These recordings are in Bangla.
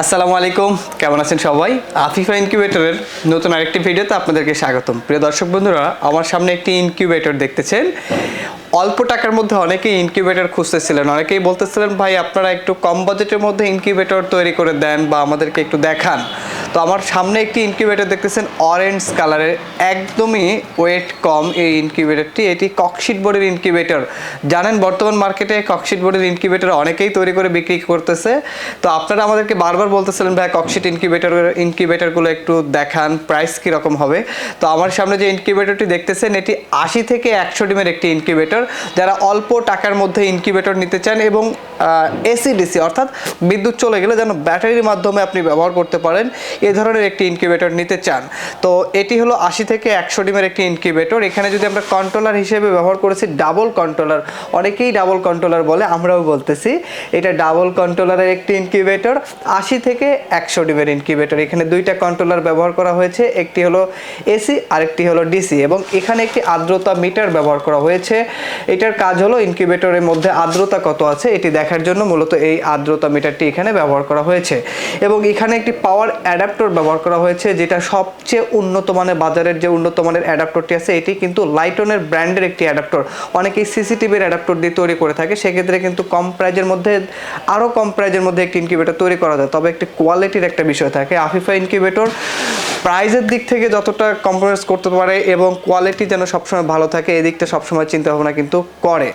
আসসালামু আলাইকুম। কেমন আছেন সবাই? আফিফা ইনকিউবেটরের নতুন আরেকটি ভিডিওতে আপনাদেরকে স্বাগতম। প্রিয় দর্শক বন্ধুরা, আমার সামনে একটি ইনকিউবেটর দেখতেছেন। অল্প টাকার মধ্যে অনেকেই ইনকিউবেটর খুঁজতেছিলেন। অনেকেই বলতেছিলেন, ভাই, আপনারা একটু কম বাজেটের মধ্যে ইনকিউবেটর তৈরি করে দেন বা আমাদেরকে একটু দেখান। তো আমার সামনে একটি ইনকিউবেটর দেখতেছেন অরেঞ্জ কালারের একদমই ওয়েট কম এই ইনকিউবেটরটি এটি ককশিট বোর্ডের ইনকিউবেটর জানেন, বর্তমান মার্কেটে ককশিট বোর্ডের ইনকিউবেটর অনেকেই তৈরি করে বিক্রি করতেছে। তো আপনারা আমাদেরকে বারবার বলতেছিলেন, ভাই ককশিট ইনকিউবেটর ইনকিউবেটরগুলো একটু দেখান প্রাইস কীরকম হবে? তো আমার সামনে যে ইনকিউবেটরটি দেখতেছেন, এটি আশি থেকে একশো ডিমের একটি ইনকিউবেটর যারা অল্প টাকার মধ্যে ইনকিউবেটর নিতে চান এবং এসিডিসি অর্থাৎ বিদ্যুৎ চলে গেলে যেন ব্যাটারির মাধ্যমে আপনি ব্যবহার করতে পারেন, এ ধরনের একটি ইনকিউবেটর নিতে চান। তো এটি হলো আশি থেকে একশো ডিমের একটি ইনকিউবেটর এখানে যদি আমরা কন্ট্রোলার হিসেবে ব্যবহার করেছি ডাবল কন্ট্রোলার অনেকেই ডাবল কন্ট্রোলার বলে, আমরাও বলতেছি। এটা ডাবল কন্ট্রোলারের একটি ইনকিউবেটর আশি থেকে একশো ডিমের ইনকিউবেটর এখানে দুইটা কন্ট্রোলার ব্যবহার করা হয়েছে, একটি হলো এসি আরেকটি হলো ডিসি এবং এখানে একটি আর্দ্রতা মিটার ব্যবহার করা হয়েছে। এটার কাজ হলো ইনকিউবেটরের মধ্যে আর্দ্রতা কত আছে এটি দেখার জন্য মূলত এই আর্দ্রতা মিটারটি এখানে ব্যবহার করা হয়েছে। এবং এখানে একটি পাওয়ার অ্যাডাপ্টর ব্যবহার করা হয়েছে, যেটা সবচেয়ে উন্নত মানের, বাজারের যে উন্নত মানের অ্যাডাপ্টরটি আছে, এটি কিন্তু লাইটনের ব্র্যান্ডের একটি অ্যাডাপ্টর। অনেকেই সিসিটিভির অ্যাডাপ্টর দিয়ে তৈরি করে থাকে, সেক্ষেত্রে কিন্তু কম প্রাইজের মধ্যে, আরও কম প্রাইজের মধ্যে একটি ইনকিউবেটর তৈরি করা যায়। তবে একটি কোয়ালিটির একটা বিষয় থাকে, আফিফা ইনকিউবেটর প্রাইজের দিক থেকে যতটা কম্প্রোমাইজ করতে পারে এবং কোয়ালিটি যেন সবসময় ভালো থাকে, এদিকটা সবসময় চিন্তা ভাবনা কিন্তু করে।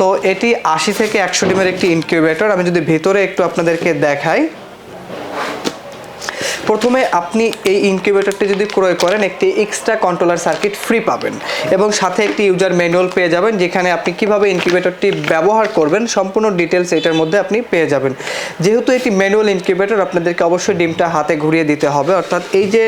তো এটি আশি থেকে একশো ডিমের একটি ইনকিউবেটর আমি যদি ভেতরে একটু আপনাদেরকে দেখাই। প্রথমে আপনি এই ইনকিউবেটরটি যদি ক্রয় করেন, একটি এক্সট্রা কন্ট্রোলার সার্কিট ফ্রি পাবেন এবং সাথে একটি ইউজার ম্যানুয়াল পেয়ে যাবেন, যেখানে আপনি কীভাবে ইনকিউবেটরটি ব্যবহার করবেন, সম্পূর্ণ ডিটেলস এটার মধ্যে আপনি পেয়ে যাবেন। যেহেতু এটি ম্যানুয়াল ইনকিউবেটর আপনাদেরকে অবশ্যই ডিমটা হাতে ঘুরিয়ে দিতে হবে। অর্থাৎ এই যে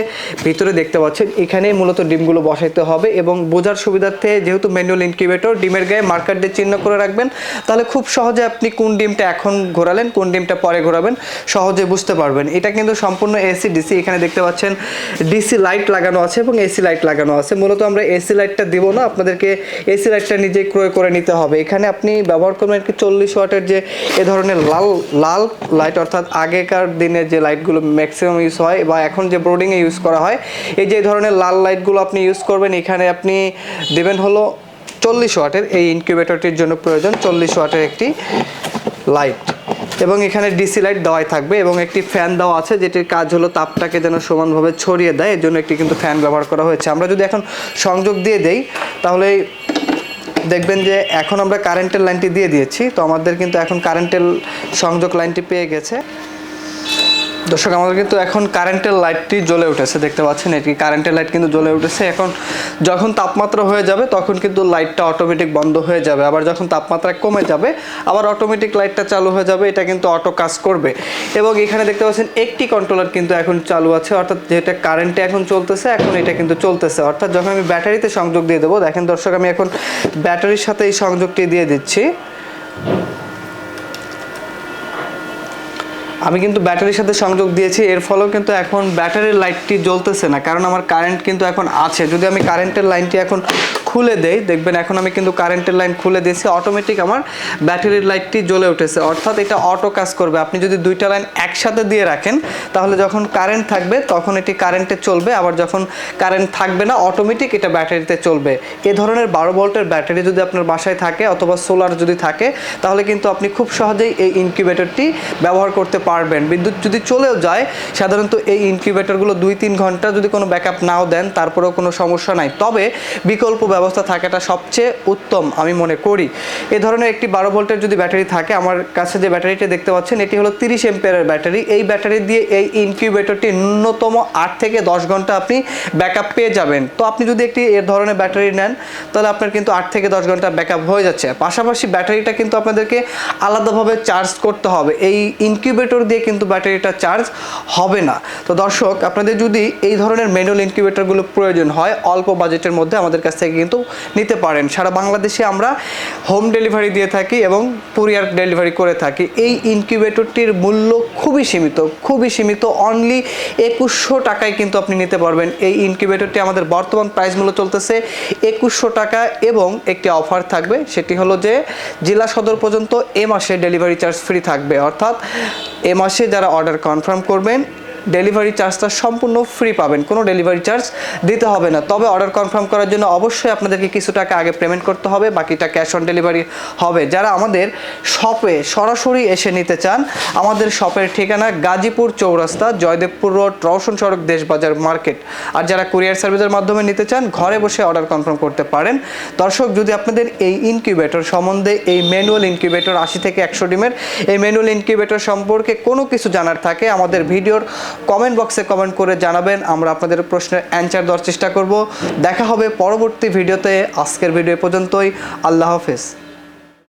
ভিতরে দেখতে পাচ্ছেন এখানে মূলত ডিমগুলো বসাইতে হবে এবং বোঝার সুবিধার্থে যেহেতু ম্যানুয়াল ইনকিউবেটর ডিমের গায়ে মার্কার দিয়ে চিহ্ন করে রাখবেন, তাহলে খুব সহজে আপনি কোন ডিমটা এখন ঘোরালেন, কোন ডিমটা পরে ঘোরাবেন, সহজে বুঝতে পারবেন। এটা কিন্তু সম্পূর্ণ এসি ডিসি এখানে দেখতে পাচ্ছেন ডিসি লাইট লাগানো আছে এবং এসি লাইট লাগানো আছে। মূলত আমরা এসি লাইটটা দিব না, আপনাদেরকে এসি লাইটটা নিজেই ক্রয় করে নিতে হবে। এখানে আপনি ব্যবহার করবেন কি চল্লিশ ওয়াটের যে এ ধরনের লাল লাল লাইট অর্থাৎ আগেকার দিনের যে লাইটগুলো ম্যাক্সিমাম ইউজ হয় বা এখন যে ব্রোডিংয়ে ইউজ করা হয়, এই যে ধরনের লাল লাইটগুলো আপনি ইউজ করবেন, এখানে আপনি দেবেন হলো চল্লিশ ওয়াটের, এই ইনকিউবেটরটির জন্য প্রয়োজন চল্লিশ ওয়াটের একটি লাইট এবং এখানে ডিসি লাইট দেওয়াই থাকবে এবং একটি ফ্যান দেওয়া আছে, যেটির কাজ হলো তাপটাকে যেন সমানভাবে ছড়িয়ে দেয়, এর জন্য একটি কিন্তু ফ্যান ব্যবহার করা হয়েছে। আমরা যদি এখন সংযোগ দিয়ে দেই, তাহলে দেখবেন যে এখন আমরা কারেন্টের লাইনটি দিয়ে দিয়েছি, তো আমাদের কিন্তু এখন কারেন্টের সংযোগ লাইনটি পেয়ে গেছে। দর্শক, আমাদের কিন্তু এখন কারেন্টের লাইটটি জ্বলে উঠেছে, দেখতে পাচ্ছেন, এটি কারেন্টের লাইট কিন্তু জ্বলে উঠেছে। এখন যখন তাপমাত্রা হয়ে যাবে, তখন কিন্তু লাইটটা অটোমেটিক বন্ধ হয়ে যাবে। আবার যখন তাপমাত্রা কমে যাবে, আবার অটোমেটিক লাইটটা চালু হয়ে যাবে, এটা কিন্তু অটো কাজ করবে। এবং এখানে দেখতে পাচ্ছেন, একটি কন্ট্রোলার কিন্তু এখন চালু আছে, অর্থাৎ যেটা কারেন্টে এখন চলতেছে, এখন এটা কিন্তু চলতেছে। অর্থাৎ যখন আমি ব্যাটারিতে সংযোগ দিয়ে দেবো, দেখেন দর্শক, আমি এখন ব্যাটারির সাথে এই সংযোগটি দিয়ে দিচ্ছি। আমি কিন্তু ব্যাটারির সাথে সংযোগ দিয়েছি, এর ফলেও কিন্তু এখন ব্যাটারির লাইটটি জ্বলতেছে না, কারণ আমার কারেন্ট কিন্তু এখন আছে। যদি আমি কারেন্টের লাইনটি এখন খুলে দেই। দেখবেন এখন আমি কিন্তু কারেন্টের লাইন খুলে দিয়েছি। অটোমেটিক আমার ব্যাটারির লাইটটি জ্বলে উঠেছে। অর্থাৎ এটা অটো কাজ করবে। আপনি যদি দুইটা লাইন একসাথে দিয়ে রাখেন, তাহলে যখন কারেন্ট থাকবে, তখন এটি কারেন্টে চলবে। আবার যখন কারেন্ট থাকবে না অটোমেটিক এটা ব্যাটারিতে চলবে। এ ধরনের বারো ভোল্টের ব্যাটারি যদি আপনার বাসায় থাকে অথবা সোলার যদি থাকে, তাহলে কিন্তু আপনি খুব সহজেই এই ইনকিউবেটরটি ব্যবহার করতে পারবেন। বিদ্যুৎ যদি চলেও যায়, সাধারণত এই ইনকিউবেটরগুলো দুই তিন ঘণ্টা যদি কোনো ব্যাকআপ নাও দেন, তারপরেও কোনো সমস্যা নাই। তবে বিকল্প ব্যবস্থা থাকাটা সবচেয়ে উত্তম আমি মনে করি। এ ধরনের একটি বারো ভোল্টের যদি ব্যাটারি থাকে, আমার কাছে যে ব্যাটারিটা দেখতে পাচ্ছেন, এটি হলো তিরিশ এম্পিয়ারের ব্যাটারি। এই ব্যাটারি দিয়ে এই ইনকিউবেটরটি ন্যূনতম আট থেকে দশ ঘণ্টা আপনি ব্যাকআপ পেয়ে যাবেন। তো আপনি যদি একটি এ ধরনের ব্যাটারি নেন, তাহলে আপনার কিন্তু আট থেকে দশ ঘণ্টা ব্যাকআপ হয়ে যাচ্ছে। পাশাপাশি ব্যাটারিটা কিন্তু আপনাদেরকে আলাদাভাবে চার্জ করতে হবে। এই ইনকিউবেটর দিয়ে কিন্তু ব্যাটারিটা চার্জ হবে না। তো দর্শক, আপনাদের যদি এই ধরনের ম্যানুয়াল ইনকিউবেটরগুলো প্রয়োজন হয়, অল্প বাজেটের মধ্যে আমাদের কাছ থেকে কিন্তু পর্যন্ত নিতে পারেন। সারা বাংলাদেশে আমরা হোম ডেলিভারি দিয়ে থাকি এবং কুরিয়ার ডেলিভারি করে থাকি। এই ইনকিউবেটরটির মূল্য খুবই সীমিত খুবই সীমিত। অনলি একুশশো টাকায় কিন্তু আপনি নিতে পারবেন। এই ইনকিউবেটরটি আমাদের বর্তমান প্রাইস মূল্য চলতেছে একুশশো টাকা এবং একটি অফার থাকবে। সেটি হলো যে জেলা সদর পর্যন্ত এ মাসে ডেলিভারি চার্জ ফ্রি থাকবে। অর্থাৎ এ মাসে যারা অর্ডার কনফার্ম করবেন ডেলিভারি চার্জটা সম্পূর্ণ ফ্রি পাবেন। কোনো ডেলিভারি চার্জ দিতে হবে না। তবে অর্ডার কনফার্ম করার জন্য অবশ্যই আপনাদেরকে কিছু টাকা আগে পেমেন্ট করতে হবে, বাকিটা ক্যাশ অন ডেলিভারি হবে। যারা আমাদের শপে সরাসরি এসে নিতে চান, আমাদের শপের ঠিকানা গাজীপুর চৌরাস্তা, জয়দেবপুর রোড, রওশন সড়ক, দেশবাজার মার্কেট। আর যারা কুরিয়ার সার্ভিসের মাধ্যমে নিতে চান, ঘরে বসে অর্ডার কনফার্ম করতে পারেন। দর্শক, যদি আপনাদের এই ইনকিউবেটর সম্বন্ধে এই ম্যানুয়াল ইনকিউবেটর আশি থেকে একশো ডিমের, এই ম্যানুয়াল ইনকিউবেটর সম্পর্কে কোনো কিছু জানার থাকে, আমাদের ভিডিওর কমেন্ট বক্সে কমেন্ট করে জানাবেন, আমরা আপনাদের প্রশ্নের অ্যান্সার দেওয়ার চেষ্টা করব। দেখা হবে পরবর্তী ভিডিওতে। আজকের ভিডিও পর্যন্তই। আল্লাহ হাফেজ।